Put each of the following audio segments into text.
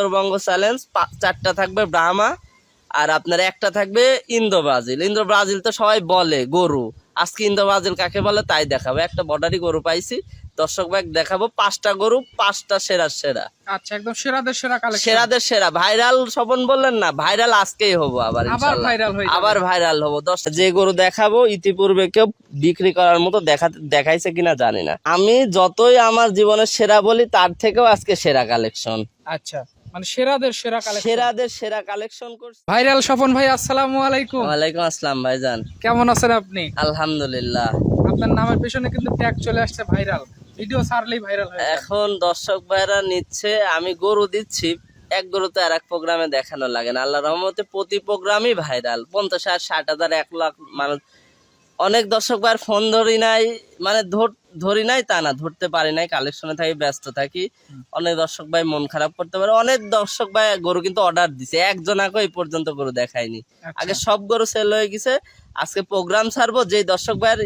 Uttarbanga challenge চারটা থাকবে ব্রাহ্মা আর আপনার একটা থাকবে ইন্দো ব্রাজিল ইন্দো ব্রাজিল তো সবাই বলে গরু। আজকে ইন্দো ব্রাজিল কাকে বলে? তাই দেখাবো। একটা বর্ডারি গরু পাইছি। দর্শক ভাই দেখাবো পাঁচটা গরু পাঁচটা সেরা সেরা। আচ্ছা একদম সেরাদের সেরা কালেকশন সেরাদের সেরা। ভাইরাল স্বপন বললেন না ভাইরাল আজকেই হব আবার আবার ভাইরাল যাবে। আবার ভাইরাল হব। দশ যে গরু দেখাবো ইতিপূর্বে কেউ বিক্রি করার মতো দেখা দেখাইছে কিনা জানি না। আমি যতই আমার জীবনের সেরা বলি তার থেকেও আজকে সেরা কালেকশন আচ্ছা। মানে সেরাদের সেরা কালেকশন সেরাদের সেরা কালেকশন করছি। ভাইরাল স্বপন ভাই আসসালামু আলাইকুম। ওয়ালাইকুম আসসালাম ভাইজান। কেমন আছেন আপনি? আলহামদুলিল্লাহ। আপনার নামের পেছনে কিন্তু ট্যাগ চলে আসছে ভাইরাল। ভিডিও ছাড়লেই ভাইরাল হয়ে এখন দর্শক ভাইরা নিচ্ছে আমি গরু দিচ্ছি এক গরু তো আর এক প্রোগ্রামে দেখানো লাগে না। আল্লাহ রহমতে প্রতি প্রোগ্রামই ভাইরাল পঞ্চাশ হাজার ষাট হাজার এক লাখ মানুষ অনেক দর্শক ভাই ফোন ধরি নাই মানে ধর- নাই তা না ধরতে পারি নাই কালেকশনে থাকি ব্যস্ত থাকি। অনেক দর্শক ভাই মন খারাপ করতে পারে। অনেক দর্শক ভাই গরু কিন্তু অর্ডার দিছে। একজনাকে এই পর্যন্ত গরু দেখায়নি। আচ্ছা। আগে সব গরু সেল হয়ে গেছে। আজকে প্রোগ্রাম ছাড়বো যে দর্শক ভাইয়ের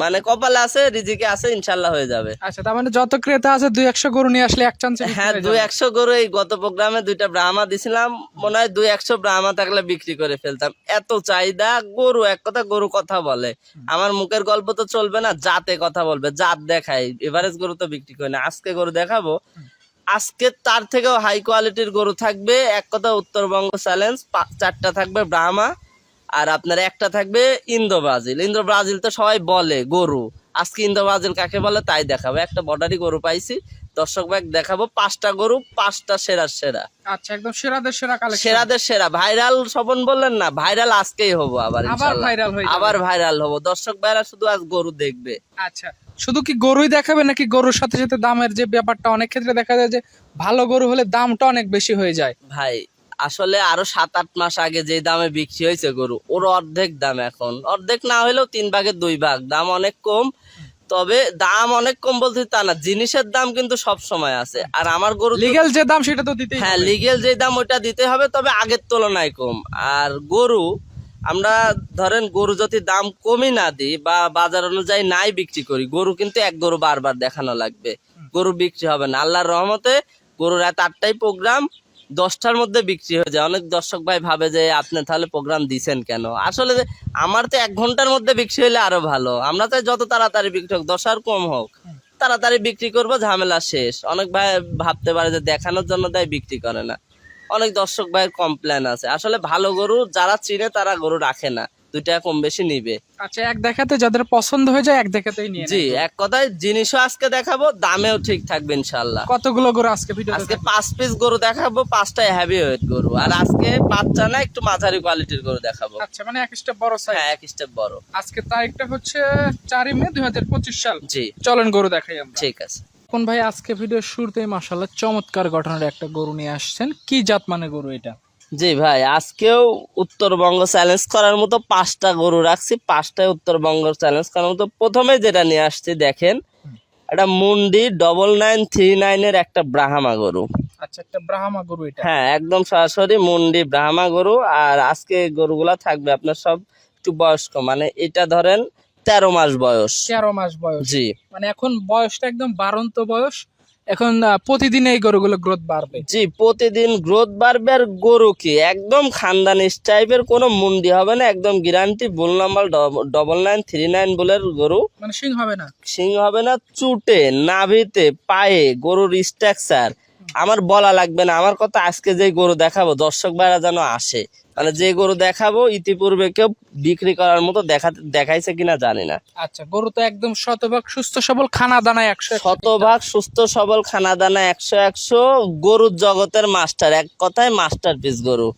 মানে কপালে আছে রিজিকে আছে ইনশাল্লাহ হয়ে যাবে। আচ্ছা তার মানে যত ক্রেতা আছে দুই একশো গরু নিয়ে আসলে এক চান্সে হ্যাঁ দুই একশো গরু এই গত প্রোগ্রামে দুইটা ব্রাহ্মা দিছিলাম। মনে হয় দুই একশো ব্রাহ্মা থাকলে বিক্রি করে ফেলতাম। এত চাহিদা গরু এক কথা গরু কথা বলে। আমার মুখের গল্প তো চলবে না জাতে কথা বলবে জাত দেখাই এভারেজ গরু তো বিক্রি করে না আজকে গরু দেখাবো। আজকে তার থেকেও হাই কোয়ালিটির গরু থাকবে এক কথা উত্তরবঙ্গ চ্যালেঞ্জ চারটা থাকবে ব্রাহ্মা। আর আপনার একটা থাকবে ইন্দো ব্রাজিল। ইন্দো ব্রাজিল তো সবাই বলে গরু। আজকে ইন্দো ব্রাজিল কাকে বলে তাই দেখাবো। একটা বর্ডারি গরু পাইছি। দর্শক ভাই দেখাবো পাঁচটা গরু পাঁচটা সেরা সেরা। আচ্ছা একদম সেরাদের সেরা কালেকশন সেরাদের সেরা। ভাইরাল স্বপন বললেন না ভাইরাল আজকেই হব আবার আবার ভাইরাল হয়ে আবার ভাইরাল হব। দর্শক ভাইরা শুধু আজ গরু দেখবে। আচ্ছা শুধু কি গরুই দেখাবে নাকি গরুর সাথে সাথে দামের যে ব্যাপারটা অনেক ক্ষেত্রে দেখা যায় যে ভালো গরু হলে দামটা অনেক বেশি হয়ে যায়? ভাই আসলে আরও সাত আট মাস আগে যে দামে বিক্রি হয়েছে গরু ওর অর্ধেক দাম এখন। অর্ধেক না হলেও তিন ভাগের দুই ভাগ। দাম অনেক কম। তবে দাম অনেক কম বলতে তা না জিনিসের দাম কিন্তু সব সময় আছে। আর আমার গরু লিগেল যে দাম সেটা তো দিতে হ্যাঁ লিগেল যে দাম ওটা দিতে হবে তবে আগের তুলনায় কম। আর গরু আমরা ধরেন গরু যদি দাম কমই না দিই বা বাজার অনুযায়ী নাই বিক্রি করি গরু কিন্তু এক গরু বারবার দেখানো লাগবে। গরু বিক্রি হবে না। আল্লাহর রহমতে গরুর রাত আটটাই প্রোগ্রাম দশটার মধ্যে বিক্রি হয়ে যায়। অনেক দর্শক ভাই ভাবে যে, আপনি তাহলে প্রোগ্রাম দিছেন কেন? আসলে আমার তো এক ঘণ্টার মধ্যে বিক্রি হইলে আরও ভালো। আমরা তো যত তাড়াতাড়ি বিক্রি হোক, দশ আর কম হোক, তাড়াতাড়ি বিক্রি করব, ঝামেলা শেষ। অনেক ভাই ভাবতে পারে যে, দেখানোর জন্য তাই বিক্রি করে না। অনেক দর্শক ভাইয়ের কমপ্লেন আছে। আসলে ভালো গরু যারা চিনে তারা গরু রাখে না। দুই টাকা কম বেশি নিবে। আচ্ছা এক দেখাতে যাদের পছন্দ হয়ে যায় এক দেখাতেই নিয়ে জি এক কথায় জিনিসও আজকে দেখাবো দামেও ঠিক থাকবে ইনশাল্লাহ কতগুলো গরু আজকে ভিডিও আজকে পাঁচ পিস গরু দেখাবো পাঁচটা হ্যাভি ওয়েট গরু। আর আজকে বাচ্চা না একটু মাঝারি কোয়ালিটির গরু দেখাবো। আচ্ছা মানে এক স্টেপ বড় সাইজ হ্যাঁ এক স্টেপ বড়। আজকে তারিখটা হচ্ছে চারই মে দুই হাজার পঁচিশ সাল। জি। চলেন গরু দেখাই আমরা। ঠিক আছে। কোন ভাই আজকে ভিডিও শুরুতেই মাসাল্লাহ চমৎকার গঠনের একটা গরু নিয়ে আসছেন। কি জাত মানে গরু এটা? জি ভাই আজকেও উত্তরবঙ্গ চ্যালেঞ্জ করার মতো পাঁচটা গরু রাখছি। পাঁচটায় উত্তরবঙ্গ চ্যালেঞ্জ করার মতো। প্রথমে যেটা নিয়ে আসছি দেখেন এটা মুন্ডি ডবল নাইন থ্রি নাইনের একটা ব্রাহ্মা গরু। আচ্ছা একটা ব্রাহ্মা গরু এটা। হ্যাঁ একদম সরাসরি মুন্ডি ব্রাহ্মা গরু। আর আজকে গরুগুলা থাকবে আপনার সব একটু বয়স্ক মানে এটা ধরেন তেরো মাস বয়স। তেরো মাস বয়স। জি। মানে এখন বয়সটা একদম বারন্ত বয়স। এখন প্রতিদিন এই গরুগুলো গ্রোথ বাড়বে? জি প্রতিদিন গ্রোথ বাড়বে আর গরু কি? একদম খানদানি টাইপের কোনো মুন্ডি হবে না একদম guarantee bull number double nine three nine বুলের গরু। মানে সিং হবে না? সিং হবে না চুটে নাভিতে পায়ে গরুর স্ট্রাকচার আমার বলা লাগবে না। আমার কথা আজকে যে গরু দেখাবো দর্শক ভাইরা যেন আসে। মানে যে গরু দেখাবো ইতিপূর্বে কেউ বিক্রি করার মতো দেখা দেখাইছে কিনা জানি না। আচ্ছা গরু তো একদম শতভাগ সুস্থ সবল খানা দানা একশো একশো। শতভাগ সুস্থ সবল খানা দানা একশো একশো গরুর জগতের মাস্টার। এক কথায় মাস্টার পিস গরু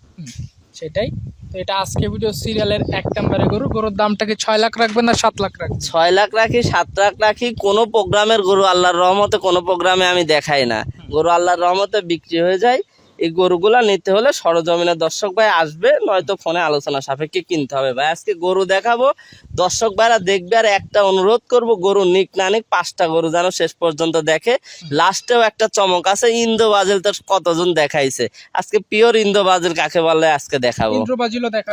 সেটাই। তো এটা আজকে ভিডিও সিরিয়ালের এক নম্বরে গরু। গরুর দামটা কি ছয় লাখ রাখবেন না সাত লাখ রাখবেন? ছয় লাখ রাখি সাত লাখ রাখি কোনো প্রোগ্রামের গরু আল্লাহর রহমতে কোনো প্রোগ্রামে আমি দেখাই না। গরু আল্লাহর রহমতে বিক্রি হয়ে যায়। এই গরুগুলা নিতে হলে সরজমিনের দর্শক ভাই আসবে নয়তো ফোনে আলোচনা সাপেক্ষে কিনতে হবে। ভাই আজকে গরু দেখাবো দর্শক ভাইরা দেখবে আর একটা অনুরোধ করব গরু নিক না নিক পাঁচটা গরু যেন শেষ পর্যন্ত দেখে। লাস্টেও একটা চমক আছে ইন্দো বাজেল তো কতজন দেখাইছে। আজকে পিওর ইন্দো বাজেল কাকে বলে আজকে দেখাবো।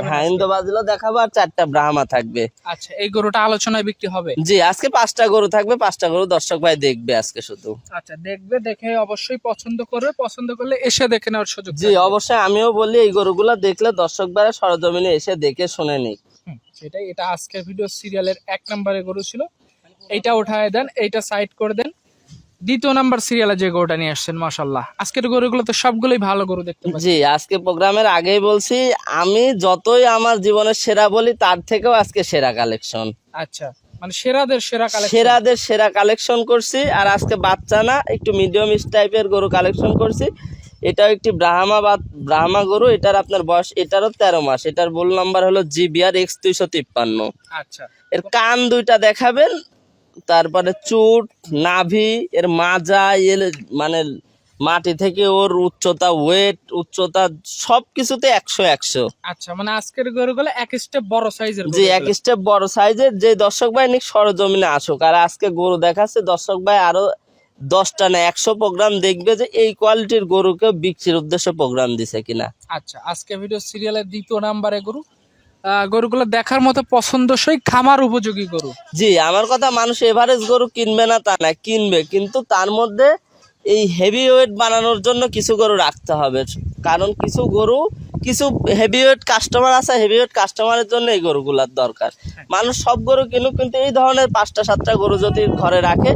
হ্যাঁ ইন্দো বাজেলও দেখাবো আর চারটা ব্রাহ্মা থাকবে। আচ্ছা এই গরুটা আলোচনায় বিক্রি হবে? জি আজকে পাঁচটা গরু থাকবে পাঁচটা গরু দর্শক ভাই দেখবে আজকে শুধু। আচ্ছা দেখবে দেখে অবশ্যই পছন্দ করবে পছন্দ করলে এসে দেখে নেওয়ার সুযোগ জি অবশ্যই আমিও বলি এই গরুগুলা দেখলে দর্শক ভাইরা সরজমিনে এসে দেখে শুনে নিক। সেটাই এটা আজকের ভিডিও সিরিয়ালের এক নম্বরে গরু ছিল। এইটা উঠায় দেন এইটা সাইড করে দেন। দ্বিতীয় নাম্বার সিরিয়ালে যে গরুটা নিয়ে আসছেন মাশাল্লাহ আজকের গরুগুলো তো সবগুলোই ভালো গরু দেখতে পাচ্ছি। জি আজকে প্রোগ্রামের আগেই বলছি আমি যতই আমার জীবনের সেরা বলি তার থেকেও আজকে সেরা কালেকশন আচ্ছা মানে সেরাদের সেরা কালেকশন সেরাদের সেরা কালেকশন করছি আর আজকে বাচ্চা না একটু মিডিয়াম টাইপের গরু কালেকশন করছি। এটাও একটি ব্রাহ্মা বা ব্রাহ্মা গরু এটার আপনার বয়স এটারও তেরো মাস এটার বল নাম্বার হলো জি জিবিআর এক্স দুইশো তিপ্পান্ন। আচ্ছা। এর কান দুইটা দেখাবেন তারপরে চুট নাভি এর মাজা এর মানে মাটি থেকে ওর উচ্চতা ওয়েট উচ্চতা সব কিছুতে একশো একশো। আচ্ছা মানে আজকের গরুগুলো এক স্টেপ বড় সাইজের যে এক স্টেপ বড় সাইজের যে দর্শক ভাই নিক সরজমিনে আসুক আর আজকে গরু দেখাচ্ছে দর্শক ভাই আরও দশটা না একশো প্রোগ্রাম দেখবে যে এই কোয়ালিটির গরুকে বিক্রির উদ্দেশ্যে প্রোগ্রাম দিছে কিনা। আচ্ছা আজকে ভিডিও সিরিয়ালের দ্বিতীয় নাম্বারে গরু। গরুগুলো দেখার মতো পছন্দসই খামার উপযোগী গরু। জি আমার কথা মানুষ এভারেজ গরু কিনবে না তা না কিনবে। কিন্তু তার মধ্যে এই হেভি ওয়েট বানানোর জন্য কিছু গরু রাখতে হবে। কারণ কিছু গরু কিছু হেভি ওয়েট কাস্টমার আছে হেভি ওয়েট কাস্টমারের জন্য এই গরুগুলার দরকার। মানুষ সব গরু কিনুক কিন্তু এই ধরনের পাঁচটা সাতটা গরু যদি ঘরে রাখে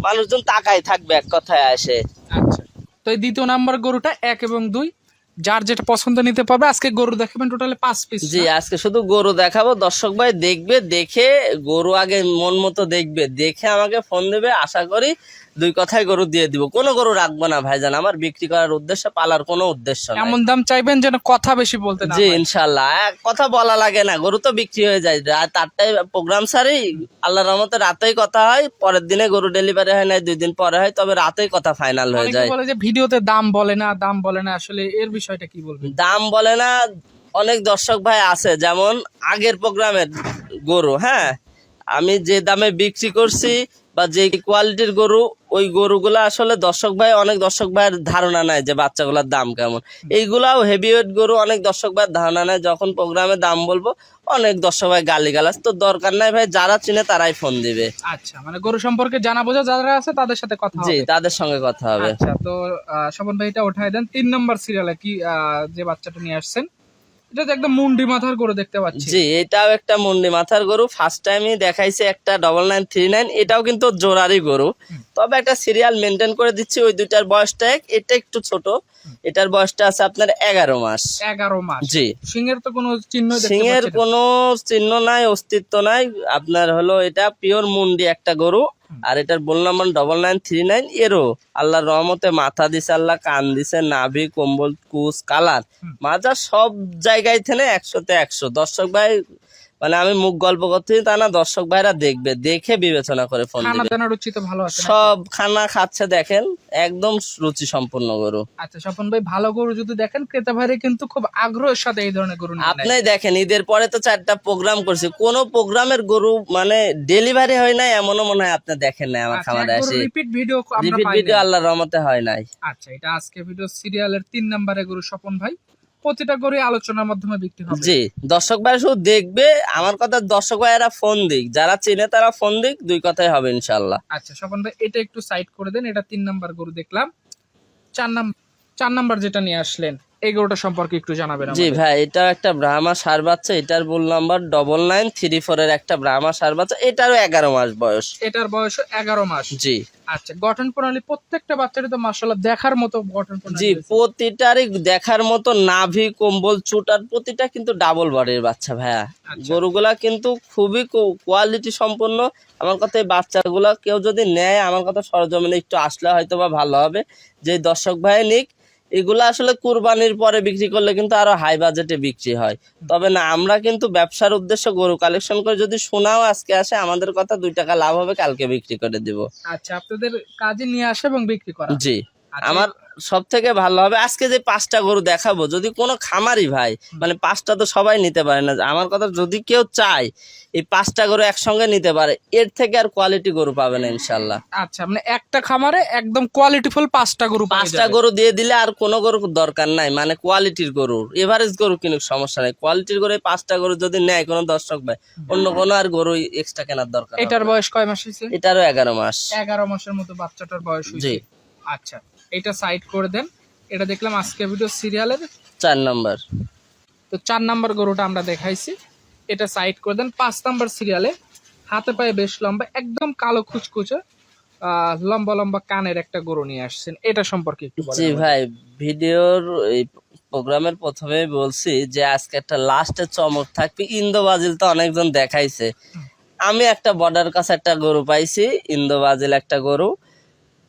মানুষজন তাকাই থাকবে এক কথায় আসে। আচ্ছা। তো এই দ্বিতীয় নাম্বার গরুটা এক এবং দুই যার যেটা পছন্দ নিতে পারবে আজকে গরু দেখাবেন টোটালি পাঁচ পিস জি আজকে শুধু গরু দেখাবো দর্শক ভাই দেখবে দেখে গরু আগে মন মতো দেখবে দেখে আমাকে ফোন দেবে আশা করি দুই কথায় গরু দিয়ে দিব। কোনো গরু রাখব না ভাইজান। আমার বিক্রি করার উদ্দেশ্য পালার কোনো উদ্দেশ্য এমন দাম চাইবেন যেন কথা বেশি বলতে জি ইনশাল্লাহ কথা বলা লাগে না গরু তো বিক্রি হয়ে যায়। রাত আটটায় প্রোগ্রাম সারি আল্লাহর রহমতে রাতেই কথা হয় পরের দিনে গরু ডেলিভারি হয় না দুই দিন পরে হয় তবে রাতেই কথা ফাইনাল হয়ে যায়। বলে যে ভিডিওতে দাম বলে না দাম বলে না আসলে এর বিষয়টা কি বলবেন? দাম বলে না অনেক দর্শক ভাই আছে যেমন আগের প্রোগ্রামের গরু হ্যাঁ? আমি যে দামে বিক্রি করছি বা যে কোয়ালিটির গরু ওই গরুগুলো আসলে দর্শক ভাই অনেক দর্শক ভাইয়ের ধারণা নাই যে বাচ্চাগুলোর দাম কেমন। এইগুলাও হেভিওয়েট গরু অনেক দর্শক ভাইয়ের ধারণা নেয় যখন প্রোগ্রামে দাম বলব অনেক দর্শক ভাই গালি গালাস তো দরকার নাই ভাই যারা চিনে তারাই ফোন দিবে। আচ্ছা মানে গরু সম্পর্কে জানা বোঝা যারা আছে তাদের সাথে কথা জি তাদের সঙ্গে কথা হবে। আচ্ছা তো স্বপন ভাই এটা উঠাই দেন তিন নম্বর সিরিয়ালে কি যে বাচ্চাটা নিয়ে আসছেন? এটা তো একদম মুন্ডি মাথার করে দেখতে পাচ্ছি। জি এটাও একটা মুন্ডি মাথার গরু। ফার্স্ট টাইমই দেখাইছে একটা ডবল নাইন থ্রি নাইন এটাও কিন্তু জোরারই গরু। তবে একটা সিরিয়াল মেনটেন করে দিচ্ছি ওই দুইটার বয়সটা এক এটা একটু ছোট। এটার বয়সটা আছে আপনার এগারো মাস। এগারো মাস। জি। সিংহের তো কোনো চিহ্ন কোনো চিহ্ন নাই অস্তিত্ব নাই। আপনার হলো এটা পিওর মুন্ডি একটা গরু। আর এটার bull number double nine three nine এরও আল্লাহ রহমতে মাথা দিছে আল্লাহ কান দিছে নাভি কম্বল কুচ কালার। মাজার সব জায়গায় থেকে একশোতে একশো। দর্শক ভাই মানে আমি মুখ গল্প করতে তা না দর্শক ভাইরা দেখবে দেখে বিবেচনা করে ফোন ভালো আছে সব খানা খাচ্ছে দেখেন একদম রুচি সম্পূর্ণ গরু। আচ্ছা স্বপন ভাই ভালো গরু যদি দেখেন ক্রেতা ভাইরে কিন্তু খুব আগ্রহের সাথে এই ধরনের গরু আপনি দেখেন ঈদের পরে তো চারটা প্রোগ্রাম করছি। কোন প্রোগ্রামের গরু মানে ডেলিভারি হয় নাই এমনও মনে হয় আপনি দেখেন নাই আমার খামারে আসি রিপিট ভিডিও রিপিট ভিডিও আল্লাহর রহমতে হয় নাই। আচ্ছা এটা আজকে ভিডিও সিরিয়ালের তিন নম্বরে গরু স্বপন ভাই। প্রতিটা গরু আলোচনার মাধ্যমে বিক্রি হবে। জি দর্শক ভাই শুধু দেখবে আমার কথা দর্শক ভাইয়েরা ফোন দিক। যারা চিনে তারা ফোন দিক দুই কথাই হবে ইনশাল্লাহ আচ্ছা স্বপন ভাই এটা একটু সাইড করে দেন এটা তিন নাম্বার গরু দেখলাম। চার নাম্বার চার নাম্বার যেটা নিয়ে আসলেন এই গরুটা সম্পর্কে একটু জানাবেন জি ভাই এটা একটা ব্রাহ্মা সার বাচ্চা এটার bull number double nine three four এর একটা ব্রাহ্মা সার বাচ্চা এটারও এগারো মাস বয়স। এটার বয়স এগারো মাস। জি। আচ্ছা গঠন প্রণালী প্রত্যেকটা বাচ্চারই তো দেখার মতো গঠন প্রণালী জি প্রতিটারই দেখার মতো নাভি কম্বল চুটার প্রতিটা কিন্তু ডাবল বাড়ির বাচ্চা ভাইয়া। আচ্ছা। গরুগুলা কিন্তু খুবই কোয়ালিটি সম্পন্ন। আমার কথা এই বাচ্চাগুলা কেউ যদি নেয় আমার কথা সরজমিনে একটু আসলে হয়তো বা ভালো হবে। যে দর্শক ভাই নিক এগুলা আসলে কুরবানির পরে বিক্রি করলে কিন্তু আরও হাই বাজেটে বিক্রি হয়। তবে না আমরা কিন্তু ব্যবসার উদ্দেশ্যে গরু কালেকশন করে যদি সোনাও আজকে আসে আমাদের কথা দুই টাকা লাভ হবে কালকে বিক্রি করে দিব। আচ্ছা আপনাদের কাজে নিয়ে আসে এবং বিক্রি করা জি। আমার সব থেকে ভালো হবে আজকে যে পাঁচটা গরু দেখাবো যদি কোনো খামারি ভাই মানে পাঁচটা তো সবাই নিতে পারে না আমার কথা যদি কেউ চায় এই পাঁচটা গরু একসঙ্গে নিতে পারে এর থেকে আর কোয়ালিটি গরু পাবে না ইনশাল্লাহ আচ্ছা মানে একটা খামারে একদম কোয়ালিটিফুল পাঁচটা গরু পাঁচটা গরু দিয়ে দিলে আর কোনো গরু দরকার নাই মানে কোয়ালিটির গরু এভারেজ গরু কিনুক সমস্যা নাই। কোয়ালিটির গরু এই পাঁচটা গরু যদি নেয় কোনো দর্শক ভাই অন্য কোনো আর গরু এক্সট্রা কেনার দরকার এটার বয়স কয় মাস হয়েছে এটারও এগারো মাস। এগারো মাসের মতো বাচ্চাটার বয়স জি। আচ্ছা। এটা সাইড করে দেন। এটা দেখলাম আজকে ভিডিও সিরিয়ালের চার নম্বর তো চার নাম্বার গরুটা আমরা দেখাইছি। এটা সাইড করে দেন। পাঁচ নাম্বার সিরিয়ালে হাতে পায়ে বেশ লম্বা একদম কালো খুচকুচে আহ, লম্বা লম্বা কানের একটা গরু নিয়ে আসছেন। এটা সম্পর্কে একটু জি ভাই ভিডিওর এই প্রোগ্রামের প্রথমে বলছি যে আজকে একটা লাস্টে চমক থাকবে। ইন্দো বাজিল তো অনেকজন দেখাইছে। আমি একটা বর্ডার কাছে একটা গরু পাইছি। ইন্দো বাজিল একটা গরু।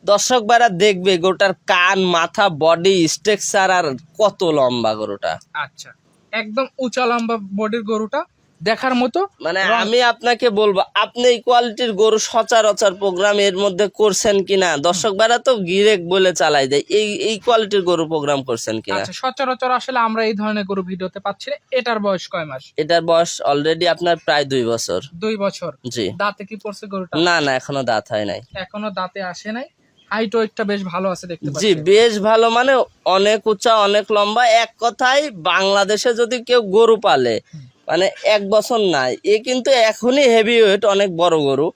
দর্শক বাইরা দেখবে গরুটার কান মাথা বডি স্ট্রাকচার আর কত লম্বা গরুটা। আচ্ছা একদম উঁচা লম্বা বডির গরুটা দেখার মতো মানে আমি আপনাকে বলব আপনি এই কোয়ালিটির গরু সচরাচর প্রোগ্রাম এর মধ্যে করছেন কিনা? দর্শক বাইরা তো গিরেক বলে চালাই দেয় এই এই কোয়ালিটির গরু প্রোগ্রাম করছেন কিনা? আচ্ছা সচরাচর আসলে আমরা এই ধরনের গরু ভিডিওতে পাচ্ছি না। এটার বয়স কয় মাস? এটার বয়স অলরেডি আপনার প্রায় দুই বছর। দুই বছর? জি। দাঁতে কি পড়ছে গরুটা? না না এখনও দাঁত হয় নাই। এখনও দাঁতে আসে নাই? হাইট ওয়েটটা বেশ ভালো আছে দেখতে জি বেশ ভালো মানে অনেক উঁচা অনেক লম্বা। এক কথায় বাংলাদেশে যদি কেউ গরু পালে মানে এক বছর নাই এ কিন্তু এখনই হেভি ওয়েট অনেক বড় গরু।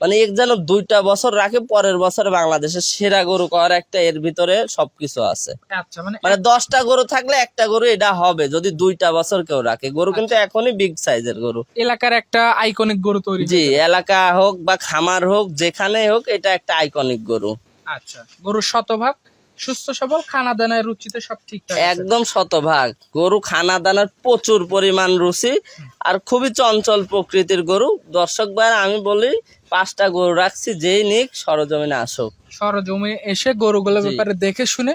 মানে এক যেন দুইটা বছর রাখে পরের বছর বাংলাদেশের সেরা গরু করার একটা এর ভিতরে সবকিছু আছে। আচ্ছা মানে মানে দশটা গরু থাকলে একটা গরু এটা হবে যদি দুইটা বছর কেউ রাখে। গরু কিন্তু এখনই বিগ সাইজের গরু। এলাকার একটা আইকনিক গরু তৈরি জি এলাকা হোক বা খামার হোক যেখানে হোক এটা একটা আইকনিক গরু। আচ্ছা গরুর শতভাগ সুস্থ সবল খানা দানায় রুচিতে সব ঠিকঠাক একদম শতভাগ। গরু খানা দানার প্রচুর পরিমাণ রুচি আর খুবই চঞ্চল প্রকৃতির গরু। দর্শক ভাই আমি বলি পাঁচটা গরু রাখছি যেই নিক সরজমিনে আসুক। সরজমিনে এসে গরুগুলোর। ব্যাপারে দেখে শুনে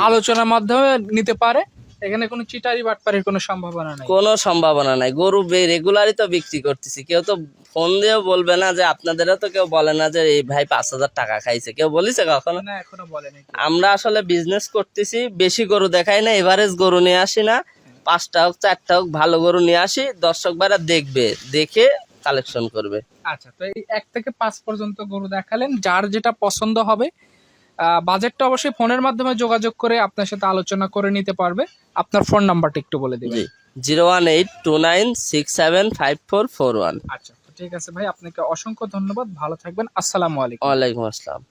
আলোচনার মাধ্যমে নিতে পারে। এখানে কোনো চিটারি বাটপারির কোনো সম্ভাবনা নাই? কোনো সম্ভাবনা নাই। গরু রেগুলারই তো বিক্রি করতেছি। কেউ তো ফোন দিয়েও বলবে না যে আপনাদেরও তো কেউ বলে না যে এই ভাই পাঁচ হাজার টাকা খাইছে। কেউ বলিছে কখনো? না এখনও বলেনি আমরা আসলে বিজনেস করতেছি। বেশি গরু দেখাই না এভারেজ গরু নিয়ে আসি না। পাঁচটা হোক চারটা হোক ভালো গরু নিয়ে আসি। দর্শক ভাইরা দেখবে দেখে কালেকশন করবে। আচ্ছা তো এই এক থেকে পাঁচ পর্যন্ত গরু দেখালেন। যার যেটা পছন্দ হবে বাজেটটা অবশ্যই ফোনের মাধ্যমে যোগাযোগ করে আপনার সাথে আলোচনা করে নিতে পারবে। আপনার ফোন নাম্বারটা একটু বলে দিবেন। Zero one eight two nine six seven five four four one. আচ্ছা ঠিক আছে ভাই আপনাকে অসংখ্য ধন্যবাদ ভালো থাকবেন আসসালামু আলাইকুম। ওয়ালাইকুম আসসালাম।